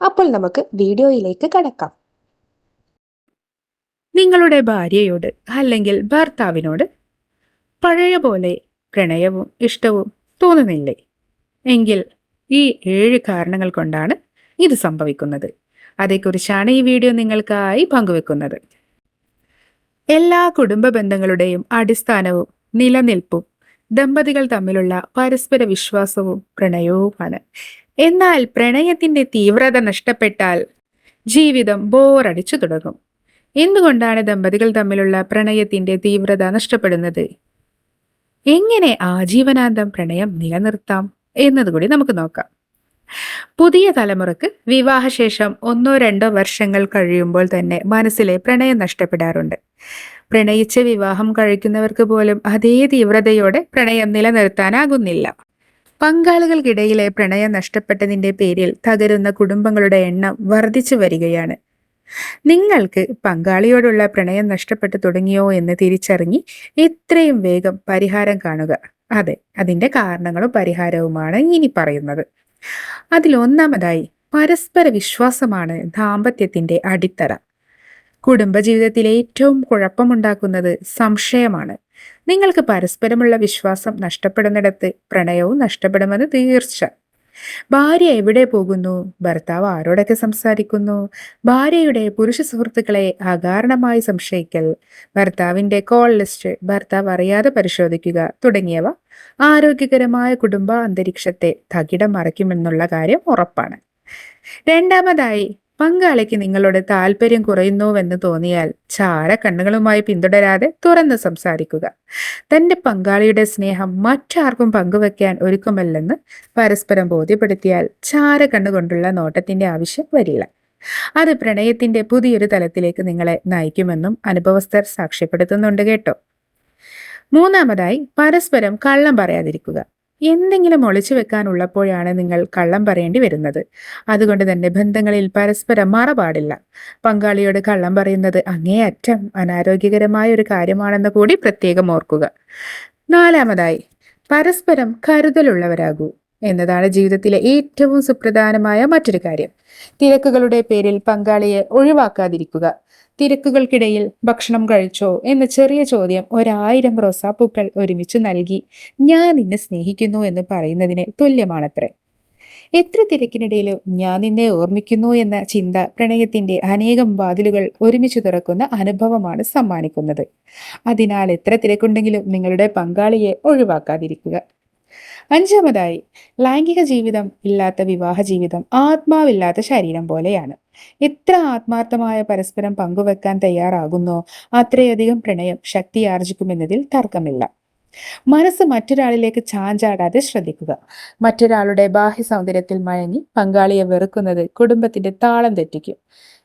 അപ്പോൾ നമുക്ക് വീഡിയോയിലേക്ക് കടക്കാം. നിങ്ങളുടെ ഭാര്യയോട് അല്ലെങ്കിൽ ഭർത്താവിനോട് പഴയ പോലെ പ്രണയവും ഇഷ്ടവും തോന്നുന്നില്ലേ? എങ്കിൽ ഈ ഏഴ് കാരണങ്ങൾ കൊണ്ടാണ് ഇത് സംഭവിക്കുന്നത്. അതേക്കുറിച്ചാണ് ഈ വീഡിയോ നിങ്ങൾക്കായി പങ്കുവെക്കുന്നത്. എല്ലാ കുടുംബ ബന്ധങ്ങളുടെയും അടിസ്ഥാനവും നിലനിൽപ്പും ദമ്പതികൾ തമ്മിലുള്ള പരസ്പര വിശ്വാസവും പ്രണയവുമാണ്. എന്നാൽ പ്രണയത്തിന്റെ തീവ്രത നഷ്ടപ്പെട്ടാൽ ജീവിതം ബോറടിച്ചു തുടങ്ങും. എന്തുകൊണ്ടാണ് ദമ്പതികൾ തമ്മിലുള്ള പ്രണയത്തിന്റെ തീവ്രത നഷ്ടപ്പെടുന്നത്? എങ്ങനെ ആജീവനാന്തം പ്രണയം നിലനിർത്താം എന്നതുകൂടി നമുക്ക് നോക്കാം. പുതിയ തലമുറയ്ക്ക് വിവാഹശേഷം ഒന്നോ രണ്ടോ വർഷങ്ങൾ കഴിയുമ്പോൾ തന്നെ മനസ്സിലെ പ്രണയം നഷ്ടപ്പെടാറുണ്ട്. പ്രണയിച്ച വിവാഹം കഴിക്കുന്നവർക്ക് പോലും അതേ തീവ്രതയോടെ പ്രണയം നിലനിർത്താനാകുന്നില്ല. പങ്കാളികൾക്കിടയിലെ പ്രണയം നഷ്ടപ്പെട്ടതിന്റെ പേരിൽ തകരുന്ന കുടുംബങ്ങളുടെ എണ്ണം വർദ്ധിച്ചു വരികയാണ്. നിങ്ങൾക്ക് പങ്കാളിയോടുള്ള പ്രണയം നഷ്ടപ്പെട്ടു തുടങ്ങിയോ എന്ന് തിരിച്ചറിഞ്ഞ് എത്രയും വേഗം പരിഹാരം കാണുക. അതെ അതിന്റെ കാരണങ്ങളും പരിഹാരവുമാണ് ഇനി പറയുന്നത്. അതിൽ ഒന്നാമതായി പരസ്പര വിശ്വാസമാണ് ദാമ്പത്യത്തിന്റെ അടിത്തറ. കുടുംബജീവിതത്തിലെ ഏറ്റവും കുഴപ്പമുണ്ടാക്കുന്നത് സംശയമാണ്. നിങ്ങൾക്ക് പരസ്പരമുള്ള വിശ്വാസം നഷ്ടപ്പെടുന്നിടത്ത് പ്രണയവും നഷ്ടപ്പെടുമെന്ന് തീർച്ച. ഭാര്യ എവിടെ പോകുന്നു? ഭർത്താവ് ആരോടൊക്കെ സംസാരിക്കുന്നു? ഭാര്യയുടെ പുരുഷ സുഹൃത്തുക്കളെ അകാരണമായി സംശയിക്കൽ ഭർത്താവിന്റെ കോൾ ലിസ്റ്റ് ഭർത്താവ് അറിയാതെ പരിശോധിക്കുക തുടങ്ങിയവ ആരോഗ്യകരമായ കുടുംബ അന്തരീക്ഷത്തെ തകിടം മറയ്ക്കുമെന്നുള്ള കാര്യം ഉറപ്പാണ്. രണ്ടാമതായി പങ്കാളിക്ക് നിങ്ങളുടെ താല്പര്യം കുറയുന്നുവെന്ന് തോന്നിയാൽ ചാര കണ്ണുകളുമായി പിന്തുടരാതെ തുറന്ന് സംസാരിക്കുക. തന്റെ പങ്കാളിയുടെ സ്നേഹം മറ്റാർക്കും പങ്കുവെക്കാൻ ഒരുക്കുമല്ലെന്ന് പരസ്പരം ബോധ്യപ്പെടുത്തിയാൽ ചാര കണ്ണുകൊണ്ടുള്ള നോട്ടത്തിന്റെ ആവശ്യം വരില്ല. അത് പ്രണയത്തിന്റെ പുതിയൊരു തലത്തിലേക്ക് നിങ്ങളെ നയിക്കുമെന്നും അനുഭവസ്ഥർ സാക്ഷ്യപ്പെടുത്തുന്നുണ്ട് കേട്ടോ. മൂന്നാമതായി പരസ്പരം കള്ളം പറയാതിരിക്കുക. എന്തെങ്കിലും ഒളിച്ചു വെക്കാനുള്ളപ്പോഴാണ് നിങ്ങൾ കള്ളം പറയേണ്ടി വരുന്നത്. അതുകൊണ്ട് തന്നെ ബന്ധങ്ങളിൽ പരസ്പരം മറ പാടില്ല പങ്കാളിയോട് കള്ളം പറയുന്നത് അങ്ങേയറ്റം അനാരോഗ്യകരമായ ഒരു കാര്യമാണെന്ന് കൂടി പ്രത്യേകം ഓർക്കുക. നാലാമതായി പരസ്പരം കരുതലുള്ളവരാകൂ. എന്നതാണ് ജീവിതത്തിലെ ഏറ്റവും സുപ്രധാനമായ മറ്റൊരു കാര്യം. തിരക്കുകളുടെ പേരിൽ പങ്കാളിയെ ഒഴിവാക്കാതിരിക്കുക. തിരക്കുകൾക്കിടയിൽ ഭക്ഷണം കഴിച്ചോ എന്ന ചെറിയ ചോദ്യം ഒരായിരം റോസാപ്പൂക്കൾ ഒരുമിച്ച് നൽകി ഞാൻ നിന്നെ സ്നേഹിക്കുന്നു എന്ന് പറയുന്നതിന് തുല്യമാണത്രേ. എത്ര തിരക്കിനിടയിലും ഞാൻ നിന്നെ ഓർമ്മിക്കുന്നു എന്ന ചിന്ത പ്രണയത്തിന്റെ അനേകം വാതിലുകൾ ഒരുമിച്ച് തുറക്കുന്ന അനുഭവമാണ് സമ്മാനിക്കുന്നത്. അതിനാൽ എത്ര തിരക്കുണ്ടെങ്കിലും നിങ്ങളുടെ പങ്കാളിയെ ഒഴിവാക്കാതിരിക്കുക. അഞ്ചാമതായി ലൈംഗിക ജീവിതം ഇല്ലാത്ത വിവാഹ ജീവിതം ആത്മാവില്ലാത്ത ശരീരം പോലെയാണ്. എത്ര ആത്മാർത്ഥമായ പരസ്പരം പങ്കുവെക്കാൻ തയ്യാറാകുന്നോ അത്രയധികം പ്രണയം ശക്തി ശക്തിയാർജിക്കുമെന്നതിൽ തർക്കമില്ല. മനസ്സ് മറ്റൊരാളിലേക്ക് ചാഞ്ചാടാതെ ശ്രദ്ധിക്കുക. മറ്റൊരാളുടെ ബാഹ്യ സൗന്ദര്യത്തിൽ മയങ്ങി പങ്കാളിയെ വെറുക്കുന്നത് കുടുംബത്തിന്റെ താളം തെറ്റിക്കും.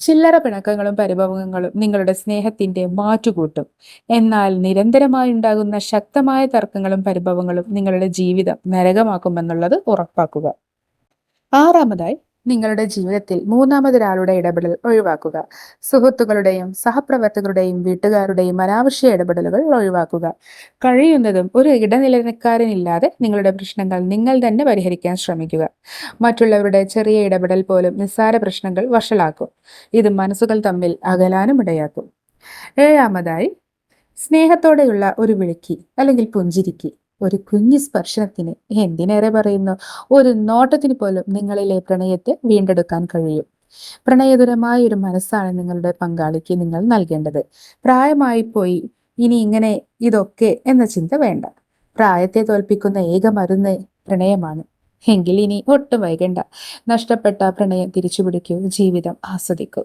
ചില്ലറ പിണക്കങ്ങളും പരിഭവങ്ങളും നിങ്ങളുടെ സ്നേഹത്തിന്റെ മാറ്റുകൂട്ടും. എന്നാൽ നിരന്തരമായി ഉണ്ടാകുന്ന ശക്തമായ തർക്കങ്ങളും പരിഭവങ്ങളും നിങ്ങളുടെ ജീവിതം നരകമാക്കുമെന്നുള്ളത് ഉറപ്പാക്കുക. ആറാമതായി നിങ്ങളുടെ ജീവിതത്തിൽ മൂന്നാമതൊരാളുടെ ഇടപെടൽ ഒഴിവാക്കുക. സുഹൃത്തുക്കളുടെയും സഹപ്രവർത്തകരുടെയും വീട്ടുകാരുടെയും അനാവശ്യ ഇടപെടലുകൾ ഒഴിവാക്കുക. കഴിയുന്നതും ഒരു ഇടനിലക്കാരനില്ലാതെ നിങ്ങളുടെ പ്രശ്നങ്ങൾ നിങ്ങൾ തന്നെ പരിഹരിക്കാൻ ശ്രമിക്കുക. മറ്റുള്ളവരുടെ ചെറിയ ഇടപെടൽ പോലും നിസ്സാര പ്രശ്നങ്ങൾ വഷളാക്കും. ഇത് മനസ്സുകൾ തമ്മിൽ അകലാനും ഇടയാക്കും. ഏഴാമതായി സ്നേഹത്തോടെയുള്ള ഒരു വിളിക്ക് അല്ലെങ്കിൽ പുഞ്ചിരിക്ക്. ഒരു കുഞ്ഞു സ്പർശനത്തിന് എന്തിനേറെ പറയുന്നു? ഒരു നോട്ടത്തിന് പോലും നിങ്ങളിലെ പ്രണയത്തെ വീണ്ടെടുക്കാൻ കഴിയും. പ്രണയതുരമായ ഒരു മനസ്സാണ് നിങ്ങളുടെ പങ്കാളിക്ക് നിങ്ങൾ നൽകേണ്ടത്. പ്രായമായി പോയി ഇനി ഇങ്ങനെ ഇതൊക്കെ എന്ന ചിന്ത വേണ്ട. പ്രായത്തെ തോൽപ്പിക്കുന്ന ഏക മരുന്ന് പ്രണയമാണ്. എങ്കിൽ ഇനി ഒട്ടും വൈകണ്ട. നഷ്ടപ്പെട്ട പ്രണയം തിരിച്ചുപിടിക്കൂ. ജീവിതം ആസ്വദിക്കൂ.